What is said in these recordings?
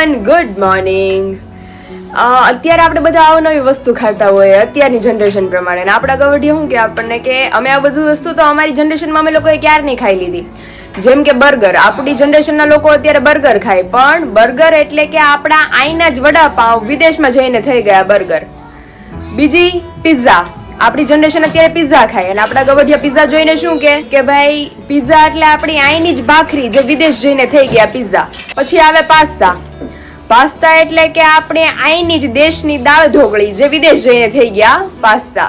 Everyone good morning અત્યારે આપણે બધા અવનવી વસ્તુ ખાતા હોઈએ, અત્યારની જનરેશન પ્રમાણે. અને આપણા ગવડીએ શું કે આપણને કે, અમે આ બધું વસ્તુ તો અમારી જનરેશનમાં અમે લોકોએ ક્યારે નહીં ખાઈ લીધી. જેમ કે બર્ગર. આપણી જનરેશનના લોકો અત્યારે બર્ગર ખાય. પણ બર્ગર એટલે કે આપણા આઈના જ વડાપાવ વિદેશમાં જઈને થઈ ગયા બર્ગર. બીજી પિઝા આપણી જનરેશન અત્યારે પિઝા ખાય. અને આપણા ગવઢિયા પિઝા જોઈને શું કે કે ભાઈ પિઝા એટલે આપણી આઈની જ ભાખરી જે વિદેશ જઈને થઈ ગયા પિઝા પછી આવે પાસ્તા પાસ્તા એટલે કે આપણે આઈની જ દેશની દાળ ઢોકળી જે વિદેશ જઈને થઈ ગયા પાસ્તા.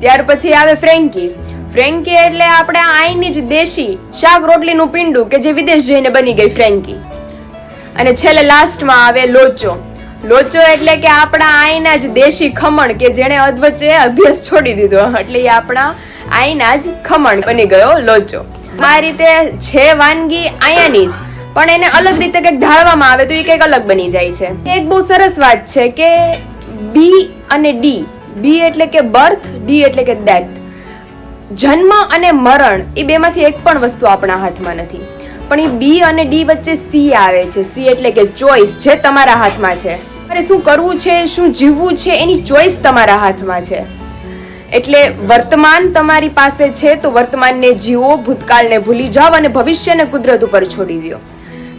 ત્યાર પછી આવે ફ્રેન્કી. ફ્રેન્કી એટલે આપણે આઈની જ દેશી શાક રોટલીનું પીંડું કે જે વિદેશ જઈને બની ગઈ ફ્રેન્કી. અને છેલ્લે લાસ્ટમાં આવે લોચો. લોચો એટલે કે આપણા આઈના જ દેશી ખમણ કે જેણે અધવચ્ચે અભ્યાસ છોડી દીધો. એટલે એ આપણા આઈના જ ખમણ બની ગયો લોચો. આ રીતે છે વાનગી અહીંયાની જ. પણ એને અલગ રીતે કંઈક ઢાળવામાં આવે તો એ કંઈક અલગ બની જાય છે. એક બહુ સરસ વાત છે કે બી અને ડી બી એટલે કે બર્થ ડી એટલે કે ડેથ જન્મ અને મરણ એ બેમાંથી એક પણ વસ્તુ આપણા હાથમાં નથી. પણ એ બી અને ડી વચ્ચે સી આવે છે. સી એટલે કે ચોઈસ જે તમારા હાથમાં છે. તમારે શું કરવું છે, શું જીવવું છે, એની ચોઈસ તમારા હાથમાં છે. એટલે વર્તમાન તમારી પાસે છે તો વર્તમાનને જીવો, ભૂતકાળને ભૂલી જાઓ અને ભવિષ્યને કુદરત ઉપર છોડી દો.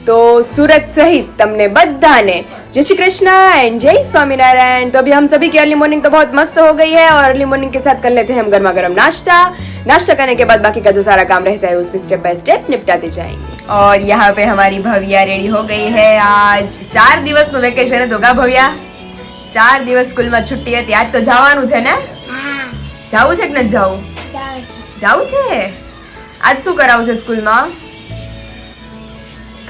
तो सूरत सहित तुमने बधाने जय श्री कृष्णा एंड जय स्वामीनारायण तो अभी हम सभी की अर्ली मॉर्निंग तो बहुत मस्त हो गई है और अर्ली मॉर्निंग के साथ कर लेते हैं हम गर्मा गर्म नाश्ता नाश्ता करने के बाद बाकी का जो सारा काम रहता है उससे स्टेप बाय स्टेप निपटाते जाएंगे और यहाँ पे हमारी भव्या रेडी हो गई है आज चार दिवस નું વેકેશન હતું કા ભવ્યા ચાર દિવસ સ્કૂલમાં છુટ્ટી હતી આજ તો જવાનું છે ને જાવું છે કે નથી જાવું જાવું છે આજ શું કરાવશે સ્કૂલમાં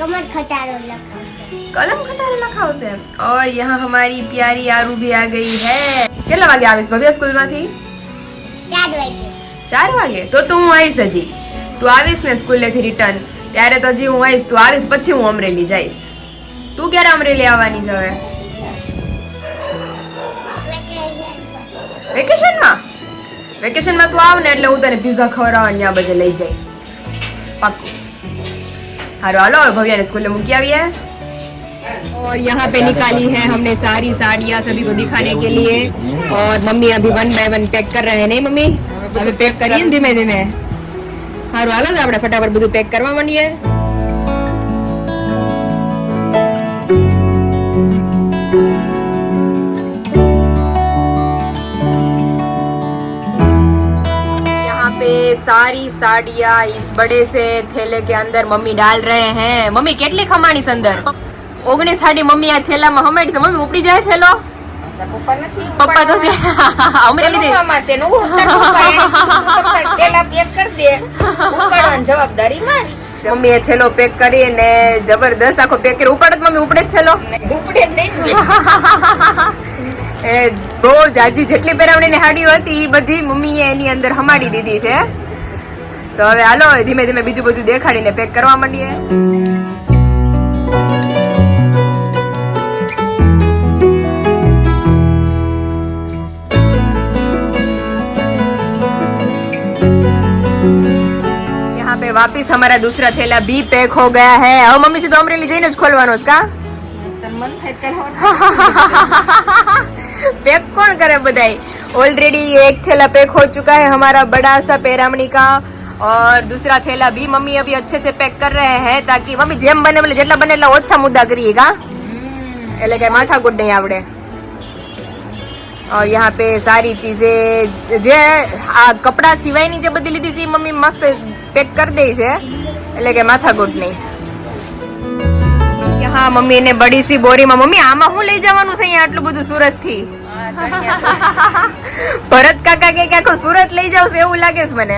कमर खटारो લખાવશે કલમ ખટારો લખાવશે ઓર યહાં હમારી પ્યારી આરુ ભી આ ગઈ હે કેટલા વાગે આવીશ ભવ્ય સ્કૂલમાંથી 4 વાગે 4 વાગે તો તું હું આવીશ હજી તું આવીશ ને સ્કૂલેથી રિટર્ન ત્યારે તો હજી હું આવીશ તું આવીશ પછી હું અમરેલી જઈશ તું ક્યારે અમરેલી આવવાની છે હવે વેકેશનમાં વેકેશનમાં તું આવ ને એટલે હું તને પીઝા ખવડાવવા ત્યાં બધે લઈ જઈ પાકું જાય પાક્કું હારો હાલો હવે ભવ્યાને સ્કૂલે મૂકી આવીએ और यहाँ पे निकाली है हमने सारी साड़ियाँ सभी को दिखाने के लिए और मम्मी अभी वन बाय वन पैक कर रहे हैं नहीं मम्मी હવે પેક કરીએ ને ધીમે ધીમે સારું હાલો તો આપણે ફટાફટ બધું પેક કરવા માંડીએ यहाँ पे सारी साड़ियाँ इस बड़े से थैले के अंदर मम्मी डाल रहे हैं મમ્મી કેટલી ખમાણી છે અંદર ઓગણીસ સાડી મમ્મી આ થેલામાં હમાડી છે મમ્મી ઉપડી જાય થેલો પપ્પા નથી પપ્પા તો છે અમરેલી દે પપ્પામાં છે ને હું ઉતાર પપ્પા એને કીધું પપ્પા પેલા પેક કરી દે ઉપાડવાની જવાબદારી મારી મમ્મી એ થેલો પેક કરી અને જબરદસ્ત આખો પેક કરી ઉપાડત મમ્મી ઉપડે જ થેલો ઉપડે જ નહીં ને એ બહુ જાજી જેટલી પહેરવણીની હાડીઓ હતી એ બધી મમ્મીએ એની અંદર હમાડી દીધી છે તો હવે હાલો ધીમે ધીમે બીજું બધું દેખાડીને પેક કરવા માંડીએ यहाँ पे वापिस हमारा दूसरा थैला भी पैक हो गया है હવે મમ્મી સીધો અમરેલી જઈને જ ખોલવાનો છે કા તન મન થાય કરવાનું पैक कौन करे बधाई ऑलरेडी एक थैला पैक हो चुका है हमारा बड़ा सा पैरामणी का और दूसरा थैला भी मम्मी अभी अच्छे से पैक कर रहे हैं ताकि मम्मी જેમ બને એટલે જેટલા બને એટલા ઓછા મુદ્દા કરીએ કા એટલે કે માથા ગુડ નહીં આવડે और यहाँ पे सारी चीजें જે આ કપડા સિવાયની જે બધી લીધી છે એ મમ્મી મસ્ત પેક કરી દે છે એટલે કે માથા ગુડ નહીં હા મમ્મી એને બડી સી બોરીમાં. મમ્મી આમાં હું લઈ જવાનું છે અહીંયા આટલું બધું સુરતથી ભરત કાકા કે આખું સુરત લઈ જાવ એવું લાગે છે મને.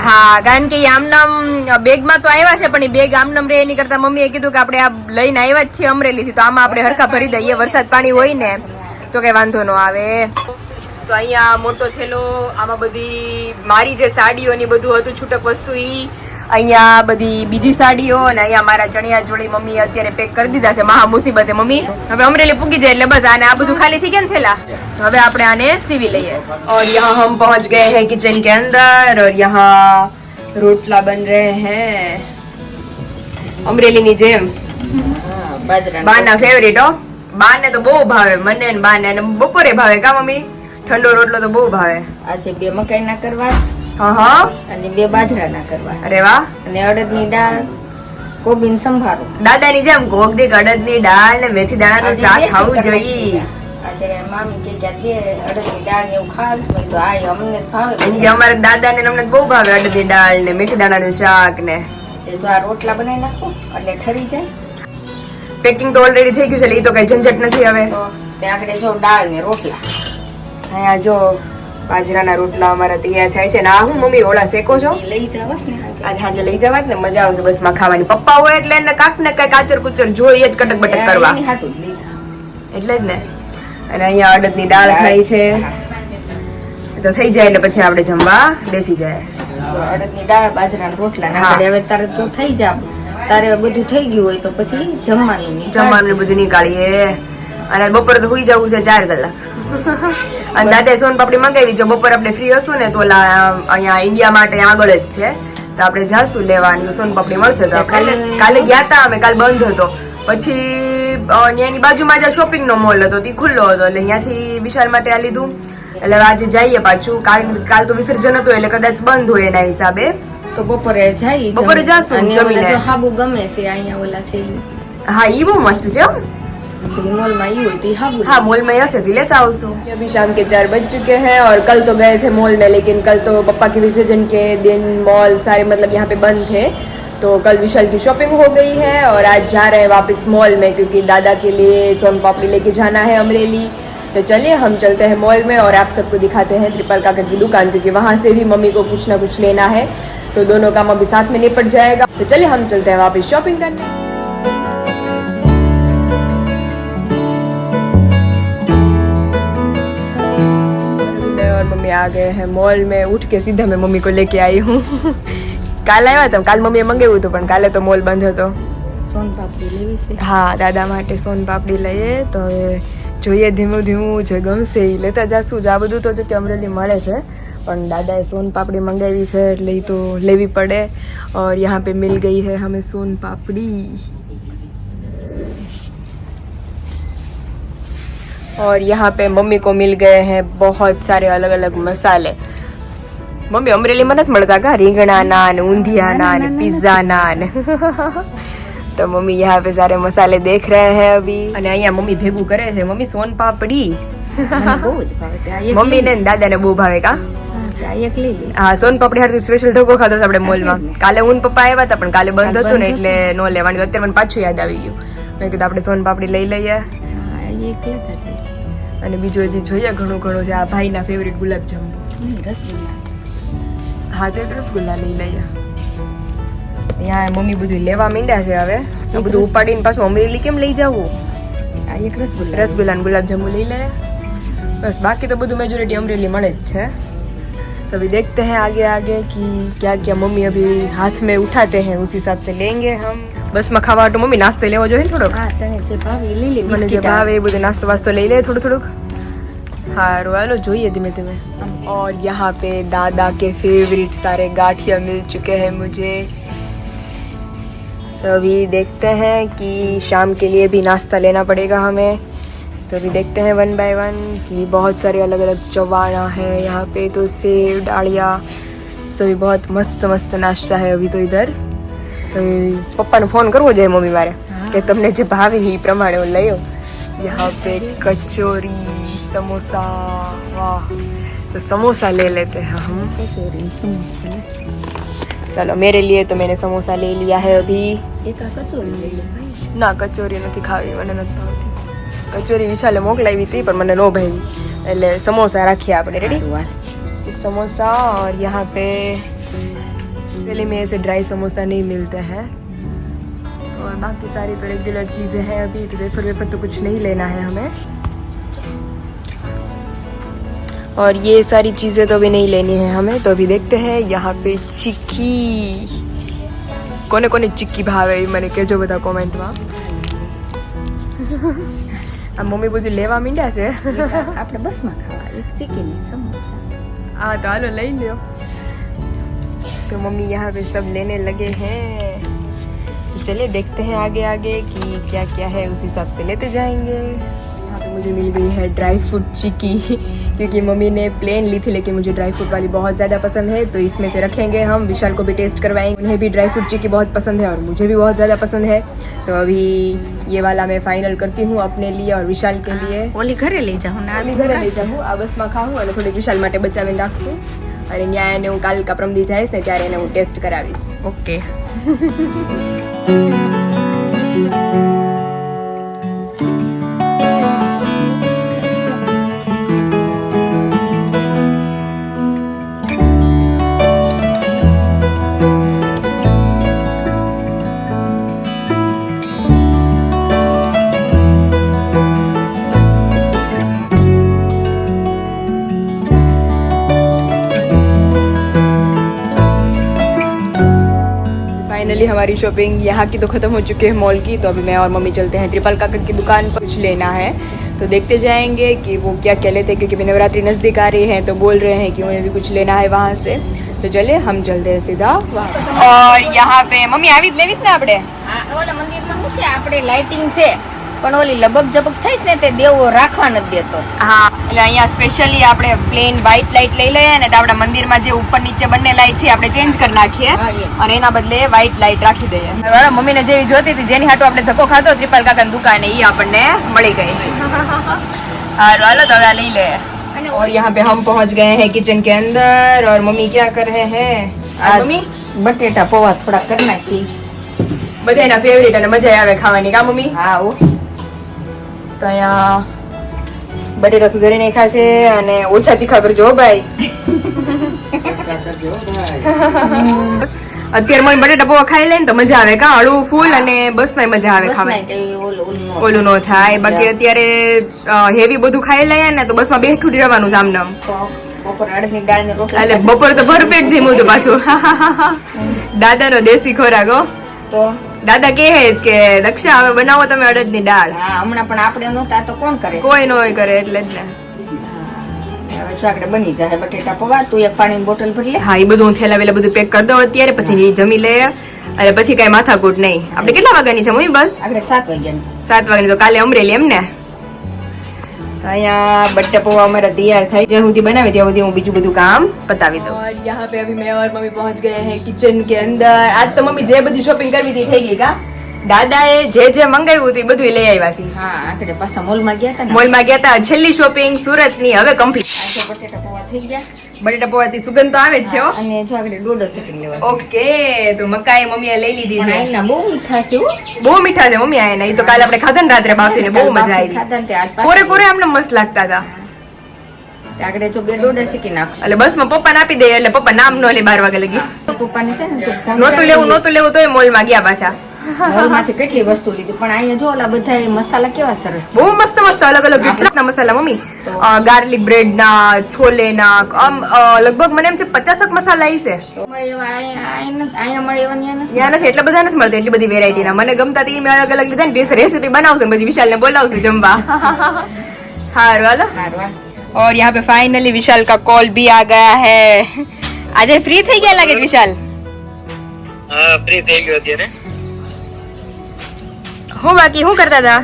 હા કારણ કે આમનામ બેગમાં તો આવ્યા છે પણ એ બેગ આમનામ રે એની કરતા મમ્મીએ કીધું કે આપણે આ લઈને આવ્યા જ છીએ અમરેલીથી તો આમાં આપણે હરખા ભરી દઈએ વરસાદ પાણી હોય ને તો કઈ વાંધો ન આવે. તો અહીંયા મોટો થેલો આમાં બધી મારી જે સાડીઓની બધું હતું છૂટક વસ્તુ ઈ અહીંયા બધી બીજી સાડીઓ અને અહીંયા મારા ચણિયા જોડી મમ્મી અત્યારે પેક કરી દીધા છે. મહા મુસીબતે મમ્મી. હવે અમરેલી પૂગી જાય એટલે બસ આને આ બધું ખાલી થઈ ગયા થેલા. હવે આપણે આને સીવી લઈએ. ઓર યહાં હમ પહોંચ ગયે હૈ કિચન કે અંદર ઓર યહાં રોટલા બન રહે હે. અમરેલીની જેમ. બાના ફેવરેટ હો. બાને તો બહુ ભાવે મને બાને બપોરે ભાવે કા મમ્મી? ઠંડો રોટલો તો બહુ ભાવે. આજે બે મકાઈ ના કરવા અને બે બાજરાના કરવા અરે વાહ. અને અડદની દાળ કોબીન સંભારો. દાદાની જેમ કોક દી અડદની દાળ ને મેથી દાણાનું શાક ખાવું જોઈએ. અમારા દાદા ને અમને બહુ ભાવે અડદની દાળ ને મેથી દાણાનું શાક ને. જો આ રોટલા બનાવી નાખો એટલે ઠરી જાય. પેકિંગ તો ઓલરેડી થઈ ગયું છે એટલે ઈ તો કઈ ઝંઝટ નથી હવે. તો ત્યાં આગળ જો દાળ ને રોટલા. અહીંયા જો બાજરાના રોટલા અમારા તૈયાર થાય છે. ને આ હું મમ્મી ઓળા શેકો છો? લઈ જાવસ ને આજે. સાંજે લઈ જવા ને મજા આવશે બસમાં ખાવાની. પપ્પા હોય એટલે એને કાંક ને કઈ કાચર કુચર જોઈએ જ કટક બટક કરવા. એટલે જ ને. અને અહીંયા અડદની દાળ ખાઈ છે. તો થઈ જાય એટલે પછી આપણે જમવા. બેસી જાય. અડદ અડદની દાળ બાજરાના રોટલા. ને હવે તારે તું થઈ જા. તારે બધું થઈ ગયું હોય તો પછી જમવાનું જમવાનું બધું નીકાળીએ. અને બપોરે તો સુઈ જવું છે ચાર કલાક. અને દાદા સોન પાપડી મંગાવી. જો બપોર આપણે ફ્રી હશું ને તો અહીંયા ઇન્ડિયા માટે આગળ જ છે. તો આપણે જાશું લેવાની સોન પાપડી મળશે તો આપણે કાલે- ગયા હતા અમે કાલ બંધ હતો. પછી ત્યાંની બાજુમાં જ શોપિંગ નો મોલ હતો તે ખુલ્લો હતો એટલે ત્યાંથી વિશાલ માટે આ લીધું. એટલે આજે જઈએ પાછું. કાલ કાલ તો વિસર્જન હતું એટલે કદાચ બંધ હોય એના હિસાબે. તો બપોરે જઈએ બપોરે જાશું જમીને. હાબુ ગમે છે અહીંયા ઓલા છે હા ઈ બહુ મસ્ત છે મોલમાં ઈ હોય તો ઈ હાબુ हाँ मॉल में यहाँ से भी लेता हूँ उसको अभी शाम के चार बज चुके हैं और कल तो गए थे मॉल में लेकिन कल तो पप्पा के विसर्जन के दिन मॉल सारे मतलब यहाँ पे बंद थे तो कल विशाल की शॉपिंग हो गई है और आज जा रहे हैं वापस मॉल में क्योंकि दादा के लिए सोन पापड़ी लेके जाना है अमरेली तो चलिए हम चलते हैं मॉल में और आप सबको दिखाते हैं त्रिपल काका की दुकान क्योंकि वहाँ से भी मम्मी को कुछ ना कुछ लेना है तो दोनों काम अभी साथ में निपट जाएगा तो चलिए हम चलते हैं वापस शॉपिंग करने मम्मी आ गए हैं मॉल में उठ के सीधा मैं मम्मी को लेके आई हूँ કાલ આવ્યા હતા કાલ મમ્મીએ મંગાવ્યું હતું પણ કાલે તો મોલ બંધ હતો સોન પાપડી લેવી છે હા દાદા માટે સોન પાપડી લઈએ તો હવે જોઈએ ધીમું ધીમું જે ગમશે એ લેતા જાશું જ આ બધું તો જો કે અમરેલી મળે છે પણ દાદાએ સોન પાપડી મંગાવી છે એટલે એ તો લેવી પડે और यहाँ पे मिल गई है हमें सोन पापड़ी और यहाँ पे मम्मी को मिल गए हैं बहुत सारे अलग अलग मसाले મમ્મી અમરેલીમાં નથી મળતા કા રીંગણા નાન ઊંધિયા નાન पिज्जा नान तो मम्मी यहाँ पे सारे मसाले देख रहे हैं अभी અને અહીંયા મમ્મી ભેગું કરે છે મમ્મી સોન પાપડી મને બહુ જ ભાવે તે આ એક મમ્મી લઈ ને દાદા ને બહુ ભાવે કા હા, તે આ એક લઈ લે હા સોન પાપડી હાટુ સ્પેશિયલ ધોકો ખાધો છે આપણે મોલમાં કાલે હું ને પપ્પા આવ્યા હતા પણ કાલે બંધ હતું ને એટલે નો લેવાની અત્યારે મને પાછું યાદ આવી ગયું મેં કીધું આપણે સોન પાપડી લઈ લઈએ હા, એક લેતા જાય અને બીજું હજી જોઈએ ઘણું ઘણું છે આ ભાઈના ફેવરિટ ગુલાબ જાંબુ નહીં, રસગુલ્લા હા તો એક રસગુલ્લા લઈ લઈએ અહીંયા મમ્મી બધું લેવા માંડ્યા છે હવે આ બધું ઉપાડીને પાછું અમરેલી કેમ લઈ જવું આ એક રસગુલ્લા रसगुल्ला और गुलाब जामुन ले ले बस बाकी तो બધું मेजोरिटी अमरेली મળે જ છે तो अभी देखते हैं आगे आगे कि क्या क्या मम्मी अभी हाथ में उठाते हैं उस हिसाब से लेंगे हम बस में खावा તો મમ્મી નાસ્તો લેવો જોઈએ ને થોડોક હા તને જે ભાવે એ લઈ લે મને જે બિસ્કિટ ભાવે એ બધું નાસ્તો વાસ્તો લઈ લે થોડું થોડુંક હારું હાલો જોઈએ ધીમે ધીમે और यहाँ पे दादा के फेवरेट सारे गाठिया मिल चुके हैं मुझे तो अभी देखते हैं कि शाम के लिए भी नाश्ता लेना पड़ेगा हमें तो अभी देखते हैं वन बाय वन कि बहुत सारे अलग अलग चवाना है यहाँ पे तो सेव डालिया सभी बहुत मस्त मस्त नाश्ता है अभी तो इधर તો પપ્પાને ફોન કરવો જોઈએ મમ્મી મારે કે તમને જે ભાવે એ પ્રમાણે હું લઈ યહાં પે કચોરી સમોસા વાહ. તો સમોસા લે લેતે હમ. કચોરી સમોસા. ચલો મેરે લીએ તો મેને સમોસા લઈ લીયા હે અભી. એકા કચોરી લઈ લે ના કચોરી નથી ખાવી મને નથી ભાવતી. કચોરી વિશાલે મોકલાવી હતી પણ મને નો ભાવી એટલે સમોસા રાખીએ આપણે રેડી સમોસા ઓર યહાં પે और यहाँ पे दिल्ली में ऐसे ड्राई समोसा नहीं मिलते हैं तो और बाकी सारी तो रेगुलर चीज़ें हैं अभी तो वेफर वेफर तो कुछ नहीं लेना है हमें और ये सारी चीज़ें तो अभी नहीं लेनी है हमें तो अभी देखते हैं यहाँ पे चिक्की કોને કોને ચીક્કી ભાવે એ મને કહેજો બધા કોમેન્ટમાં આ મમ્મી બધું લેવા માંડ્યા છે આપણે બસમાં ખાવા એક ચીકી સમોસા हाँ तो हेलो ले लो तो मम्मी यहाँ पे सब लेने लगे हैं तो चलिए देखते हैं आगे आगे कि क्या क्या है उस हिसाब से लेते जाएंगे यहाँ पे मुझे मिल गई है ड्राई फ्रूट चिक्की क्योंकि मम्मी ने प्लेन ली थी लेकिन मुझे ड्राई फ्रूट वाली बहुत ज़्यादा पसंद है तो इसमें से रखेंगे हम विशाल को भी टेस्ट करवाएंगे उन्हें भी ड्राई फ्रूट चिक्की बहुत पसंद है और मुझे भी बहुत ज़्यादा पसंद है तो अभी ये वाला मैं फाइनल करती हूँ अपने लिए और विशाल के लिए ઓલી ઘરે લઈ જાઉં ને આલી ઘરે લઈ જાઉં આ બસમાં ખાવું અને થોડીક વિશાલ માટે બચાવીને રાખશું અને ત્યાં એને હું કાલ કા પ્રમદી જઈશ ને ત્યારે એને હું ટેસ્ટ કરાવીશ. ઓકે हमारी शॉपिंग यहाँ की तो ख़त्म हो चुकी है मॉल की तो अभी मैं और मम्मी चलते हैं त्रिपाल काका की दुकान पर कुछ लेना है तो देखते जाएंगे कि वो क्या क्या लेते हैं क्योंकि अभी नवरात्रि नज़दीक आ रही है तो बोल रहे हैं कि उन्हें भी कुछ लेना है वहाँ से तो चले हम चलते हैं सीधा और यहाँ पे मम्मी આવી જ લેવીશ ને આપણે આ ઓલા મંદિરમાં શું છે આપણે લાઇટિંગ છે પણ ઓલી લબક જબક થઈશ ને તે દેવો રાખવા નથી દેતો હા એટલે અહીંયા સ્પેશિયલી આપણે પ્લેન વ્હાઇટ લાઇટ લઈ લઈએ ને તો આપણા મંદિરમાં જે ઉપર નીચે બંને લાઇટ છે આપણે ચેન્જ કરી નાખીએ હા, એમ. અને એના બદલે વ્હાઇટ લાઇટ રાખી દઈએ બરાબર મમ્મીને જેવી જોતી હતી જેની હાટુ આપણે ધક્કો ખાતો ત્રિપાલ કાકાની દુકાને એ આપણને મળી ગઈ હારું હાલો તો હવે આ લઈ લે અને और यहाँ पे हम पहुंच गए हैं किचन के अंदर और मम्मी क्या कर रहे हैं આ आज मम्मी બટેટા પૌવા થોડા કરી નાખી બધાના ફેવરેટ અને મજા આવે ખાવાની કા મમ્મી હા ઓ તો અહીંયા બટેટા સુધારી નાખ્યા છે અને ઓછા તીખા કરજો ભાઈ. અત્યારે મને બટેટા પૌવા ખાઈ લે ને તો મજા આવે કા? હળવું ફૂલ અને બસમાં મજા આવે ખાવાની. ઓલું નો ન થાય. બાકી અત્યારે હેવી બધું ખાઈ લઈએ ને તો બસમાં બેઠું જ રહેવાનું છે રોટલી એટલે બપોર તો ભરપેટ જમ્યું હતું પાછું. દાદાનો દેશી ખોરાક હો. તો દાદા કહે કે દક્ષા હવે બનાવો તમે અડદની દાળ. હા હમણાં પણ આપણે નહોતા તો કોણ કરે? કોઈ નો કરે એટલે જ ને. હવે આપણે બની જાય બટેટા પૌવા તું એક પાણીની બોટલ ભરી લે. હા એ બધું હું થેલા વેલા બધું પેક કરી દઉં અત્યારે પછી જમી લે. અને પછી કઈ માથાકૂટ નહીં. આપણે કેટલા વાગ્યાની છે મમ્મી બસ? આપણે સાત વાગ્યાની. સાત વાગ્યાની તો કાલે અમરેલી એમ ને? અહીંયા બટ્ટા પૌવા અમારા તૈયાર થાય જ્યાં સુધી બનાવે ત્યાં સુધી હું બીજું બધું કામ પતાવી દઉં और यहाँ पे अभी मैं और मम्मी पहुंच गए हैं किचन के अंदर आज तो मम्मी જે બધી શોપિંગ કરવી હતી થઈ ગઈ કા દાદાએ જે જે મંગાવ્યું હતું એ બધું લઈ આવ્યા છે હા આપણે પાછા મોલમાં ગયા હતા ને મોલમાં ગયા હતા છેલ્લી શોપિંગ સુરતની હવે કમ્પ્લીટ જો બટેટા પૌવા થઈ ગયા બટેટા પૌવાથી સુગંધ તો આવે જ છે અને જો આગળ ડોડો સેટિંગ લેવા ઓકે તો મકાઈ મમ્મીએ લઈ લીધી છે. એના બહુ મીઠા છે બહુ મીઠા છે મમ્મી આયા એ તો કાલે આપણે ખાધા ને રાત્રે બાફીને બહુ મજા આવી. કોરે કોરે આમને મસ્ત લાગતા હતા. આગળ જો બે ડોડા શીખી નાખ. એટલે બસમાં પપ્પાને આપી દે એટલે પપ્પા નામ નો લે બાર વાગે લગી. પપ્પાને છે ને નહોતું લેવું નહોતું લેવું તોય મોલમાં ગયા પાછા. મોલમાંથી કેટલી વસ્તુ લીધી પણ અહીંયા જો ઓલા બધા મસાલા કેવા સરસ છે બહુ મસ્ત મસ્ત અલગ અલગ કેટલા મસાલા મમ્મી ગાર્લિક બ્રેડ ના છોલે ના આમ અ, લગભગ મને એમ છે પચાસક મસાલા ઈ છે તો મળે એવા અહીંયા અહીંયા અહીંયા મળે એવા ત્યાં નથી ત્યાં નથી એટલા બધા નથી મળતા એટલી બધી વેરાયટી ના મને ગમતા તી મેં અલગ અલગ લીધા ને રેસીપી બનાવશું ને પછી વિશાલ ને બોલાવશું જમવા હારું હાલો સારું હાલ. और यहाँ पे फाइनली विशाल का कॉल भी आ गया है આજે ફ્રી થઈ ગયા લાગે છે વિશાલ હા ફ્રી થઈ ગયો અત્યારે હું બાકી શું કરતા હતા?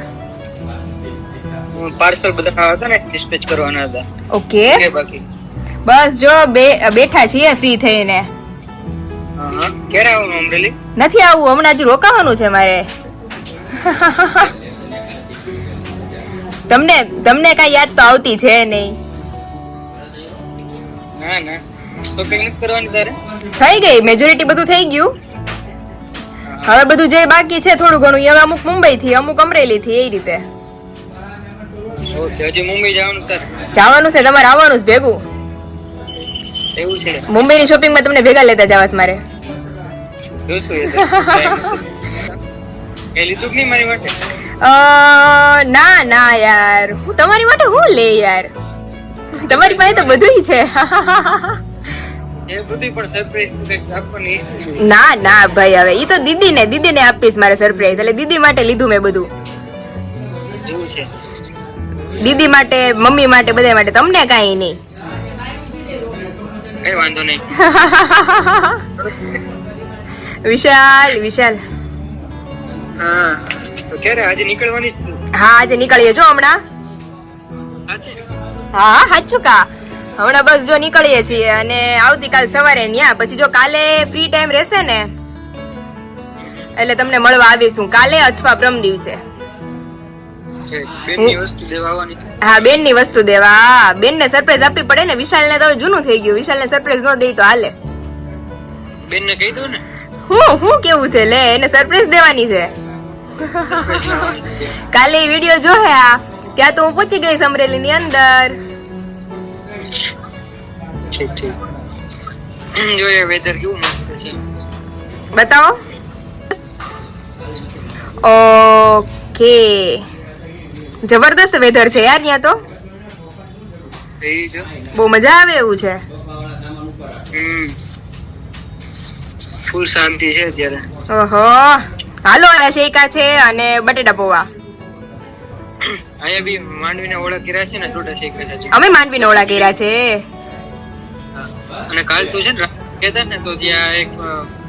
પાર્સલ બધા હતા ને ડિસ્પેચ કરવાના હતા. ઓકે. બાકી. બસ જો બે બેઠા છીએ ફ્રી થઈને. ક્યારે આવવાનું અમરેલી? નથી આવવું હમણાં હજુ રોકાવાનું છે મારે. તમને તમને કઈ યાદ તો આવતી છે નહીં. ના ના. તો કરવાની તારે? થઈ ગઈ મેજોરિટી બધું થઈ ગયું? હવે બધું જે બાકી છે થોડું ઘણું. હવે અમુક મુંબઈ થી અમુક અમરેલી થી એ રીતે. જવાનું છે તમારે આવવાનું છે ભેગું? મુંબઈ ની મુંબઈની શોપિંગમાં તમને ભેગા લેતા જવાસ મારે. ના ના યાર. તમારી માટે હું લે યાર. તમારી પાસે તો બધું છે. ના ના ભાઈ હવે ઈ તો દીદીને દીદીને આપીશ મારે સરપ્રાઈઝ એટલે દીદી માટે લીધું મેં બધું. દીદી માટે મમ્મી માટે બધા માટે. તમને કાંઈ નહીં. કઈ વાંધો નહીં. વિશાલ વિશાલ. હા તો ક્યારે? આજે નીકળવાની હા આજે નીકળીએ જો હમણાં. હા હાચું કા? હમણાં બસ જો નીકળીએ છીએ અને આવતીકાલ સવારે ન્યા પછી જો કાલે ફ્રી ટાઈમ રહેશે ને એટલે તમને મળવા આવીશું. કાલે અથવા પ્રમ દિવસે. બેનની વસ્તુ દેવા આવવાની હા બેનની વસ્તુ દેવા. બેન ને સરપ્રાઈઝ આપવી પડે ને. વિશાલ ને તો જૂનું થઈ ગયું. વિશાલ ને સરપ્રાઈઝ ન દઈ તો હાલે. બેનને કહી દો ને. હું હું કેવું છે? લે એને સરપ્રાઈઝ દેવાની છે. કાલે વીડિયો જોહે આ. ત્યાં તો હું પહોંચી ગઈ સમરેલી ની અંદર. ઠીક. ઠીક જોઈએ વેધર કેવું મસ્ત છે. બતાવો. ઓકે. જબરદસ્ત વેધર છે યાર ત્યાં તો. બહુ મજા આવે એવું છે. ફૂલ શાંતિ છે અત્યારે. ઓહો. હાલો આ શેકા છે અને બટેટા પૌવા. અહીંયા બી માંડવીના ઓળા કર્યા છે ને ટોટા શેકા છે. અમે માંડવીનો ઓળા કર્યા છે. અને કાલ તો છે ને કેતા ને તો ત્યાં એક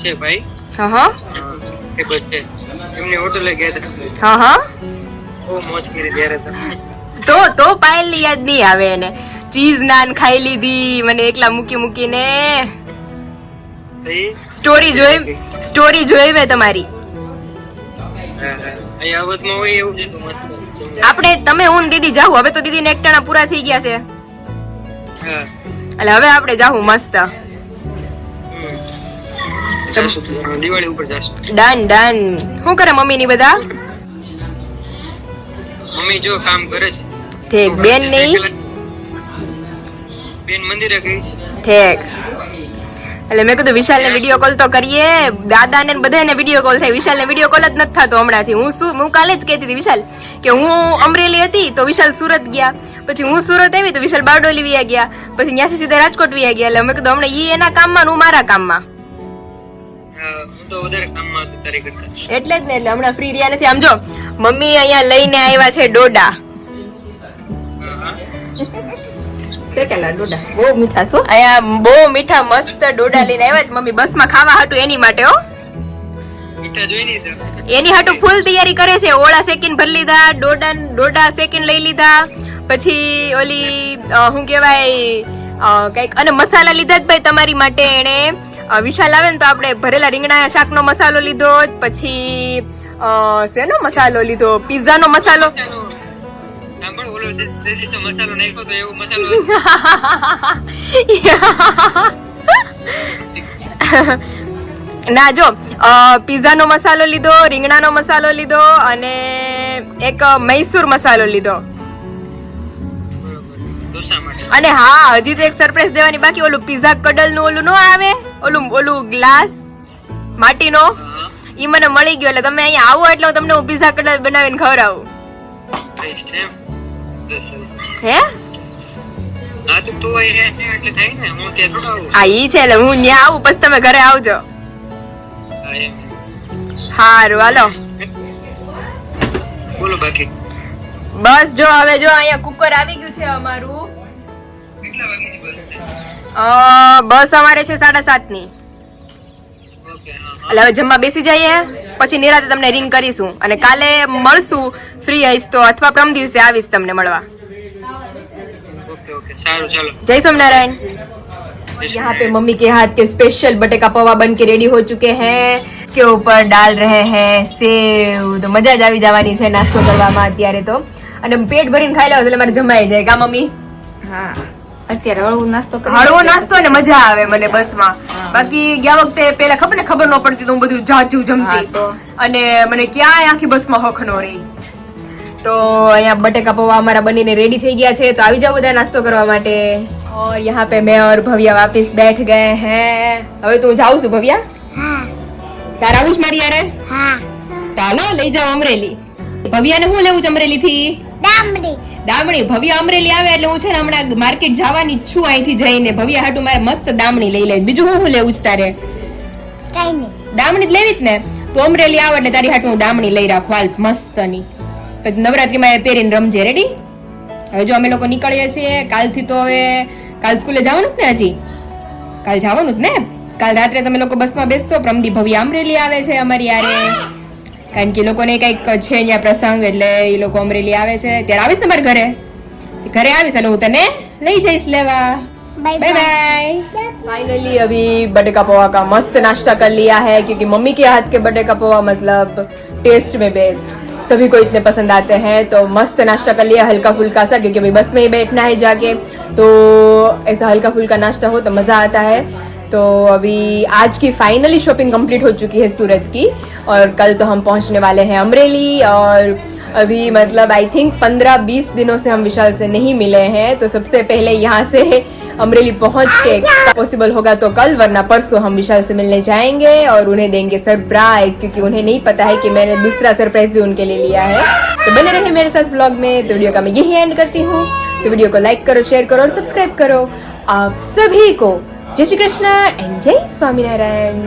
છે ભાઈ. હા હા. એ છે. એમની હોટલે ગયા હતા. હા હા. બહુ મોજ કરી ત્યારે તો. તો પાયલ યાદ નહીં આવે એને. ચીઝ નાન ખાઈ લીધી મને એકલા મૂકી મૂકીને. સ્ટોરી જોઈ સ્ટોરી જોઈ મેં તમારી. આપણે તમે હું દીદી જાવ હવે તો દીદી ને એકટાણા પૂરા થઈ ગયા છે. હા. એટલે હવે આપણે જાહું મસ્ત. દિવાળી ઉપર જાશું. ડન ડન શું કરે મમ્મી ની બધા? મમ્મી જો કામ કરે છે. ઠીક. બેનની બેન મંદિરે ગઈ છે. ઠીક. એટલે મેં કીધું વિશાલ ને વીડિયો કોલ તો કરીએ. દાદા ને બધાને વીડિયો કોલ થાય. વિશાલ ને વીડિયો કોલ જ નથી થતો હમણાંથી. હું શું હું કાલે જ કહેતી હતી વિશાલ કે હું અમરેલી હતી તો વિશાલ સુરત ગયા. પછી હું સુરત આવી તો વિશાલ બારડોલી વ્યા ગયા. પછી ત્યાંથી સીધા રાજકોટ વ્યા ગયા. એટલે અમે કીધું હમણાં ઈ એના કામમાં ને હું મારા કામમાં. હતો એટલે જ ને એટલે હમણાં ફ્રી રહ્યા નથી. આમ જો મમ્મી અહીંયા લઈને આવ્યા છે ડોડા. બહુ મીઠા શું અહીંયા બહુ મીઠા મસ્ત ડોડા લઈને આવ્યા છે. મમ્મી બસમાં ખાવા હાટું એની માટે હો. એની હાટું ફૂલ તૈયારી કરે છે. ઓળા સેકિન ભરી લીધા ડોડા ડોડા સેકિન લઈ લીધા. પછી ઓલી શું કહેવાય કંઈક, અને મસાલા લીધા જ ભાઈ તમારી માટે એણે. વિશાલ આવે ને તો આપણે ભરેલા રીંગણા શાકનો મસાલો લીધો પછી શેનો મસાલો લીધો? પિઝાનો મસાલો? ના, જો પિઝાનો મસાલો લીધો, રીંગણાનો મસાલો લીધો, અને એક મૈસૂર મસાલો લીધો. અને હા હજી તો એક સરપ્રાઈઝ દેવાની બાકી ઓલું પીઝા કડલનું ઓલું નો આવે? ઓલું ઓલું ગ્લાસ માટીનો? ઈ મને મળી ગયો એટલે તમે અહીંયા આવો એટલે હું તમને હું પિઝા કડલ બનાવીને ખવડાવું. હે? હા તો તું અહીં રહે છે ને હું ત્યાં આવું. ઈ છે એટલે હું ત્યાં આવું પછી તમે ઘરે આવજો. સારું હાલો. બોલો બાકી. બસ જો હવે જો અહીંયા કુકર આવી ગયું છે અમારું કેટલા વાગ્યાની બસ છે અ, બસ અમારે છે સાડા સાત ની ઓકે હા હા એટલે હવે જમવા બેસી જઈએ પછી નિરાતે તમને રિંગ કરીશું અને કાલે મળશું ફ્રી હઈશ તો અથવા પ્રમ દિવસે આવીશ તમને મળવા ओके ओके सारू चलो जय सोमनारायण यहाँ पे मम्मी के हाथ के स्पेशल बटे का पौवा बन के रेडी हो चुके हैं इसके ऊपर डाल रहे हैं सेव તો મજા જ આવી જવાની છે નાસ્તો કરવામાં અત્યારે તો અને પેટ ભરીને ખાઈ લાવો એટલે મારે જમાઈ જાય. કા મમ્મી? હા. અત્યારે હળવો નાસ્તો હળવો નાસ્તો ને મજા આવે મને બસમાં. બાકી ગયા વખતે પેલા ખબર ને ખબર ન પડતી હું બધું જાજુ જમતી. અને મને ક્યાંય આખી બસમાં હોખ નો રહી. તો અહીંયા બટેકા પૌવા અમારા બનીને રેડી થઈ ગયા છે. તો આવી જાવ બધા નાસ્તો કરવા માટે. ઓર યહાં પે મેં ઓર ભવ્યા વાપસ બેઠ ગયે હે. હવે તું જાઉં છું ભવ્યા? હા. તારા આવું જ મારી યારે હા. ચાલો લઈ જાઓ અમરેલી. ભવ્યાને હું લેવું છે અમરેલી થી ડામડી. દામણી ભવ્ય અમરેલી આવે એટલે હું છે ને હમણાં માર્કેટ જવાની જ છું અહીંથી જઈને. ભવ્ય હાટુ મારે મસ્ત દામણી લઈ લે બીજું હું હું લેવું છે તારે? કઈ નહીં દામણી જ લેવી જ ને? તો અમરેલી આવે એટલે તારી હાટુ હું દામણી લઈ રાખું. હાલ મસ્તની. પછી નવરાત્રીમાં એ પહેરીને રમજે રેડી હવે જો અમે લોકો નીકળીએ છીએ કાલથી તો હવે કાલ સ્કૂલે જવાનું જ ને હજી? કાલ જવાનું જ ને? કાલ રાત્રે તમે લોકો બસમાં બેસશો પ્રમદી ભવ્ય અમરેલી આવે છે અમારી યારે કારણ કે એ લોકોને કઈક છે અહીંયા પ્રસંગ એટલે એ લોકો અમરેલી આવે છે ત્યારે આવીશ તમારા ઘરે ઘરે આવીશ એટલે હું તને લઈ જઈશ લેવા બાય बाय बाय फाइनली अभी बर्थडे का पोहा का मस्त नाश्ता कर लिया है क्योंकि मम्मी के हाथ के बर्थडे का पोहा मतलब टेस्ट में बेस्ट सभी को इतने पसंद आते हैं तो मस्त नाश्ता कर लिया हल्का फुल्का सा क्योंकि अभी बस में ही बैठना है जाके तो ऐसा हल्का फुल्का नाश्ता हो तो मज़ा आता है तो अभी आज की फाइनली शॉपिंग कंप्लीट हो चुकी है सूरत की और कल तो हम पहुँचने वाले हैं अमरेली और अभी मतलब आई थिंक पंद्रह बीस दिनों से हम विशाल से नहीं मिले हैं तो सबसे पहले यहाँ से अमरेली पहुँच के पॉसिबल होगा तो कल वरना परसों हम विशाल से मिलने जाएँगे और उन्हें देंगे सरप्राइज़ क्योंकि उन्हें नहीं पता है कि मैंने दूसरा सरप्राइज़ भी उनके लिए लिया है। तो बने रहे मेरे साथ ब्लॉग में तो वीडियो का मैं यही एंड करती हूँ। तो वीडियो को लाइक करो शेयर करो और सब्सक्राइब करो। आप सभी को જય શ્રી કૃષ્ણ એન્ડ જય સ્વામિનારાયણ.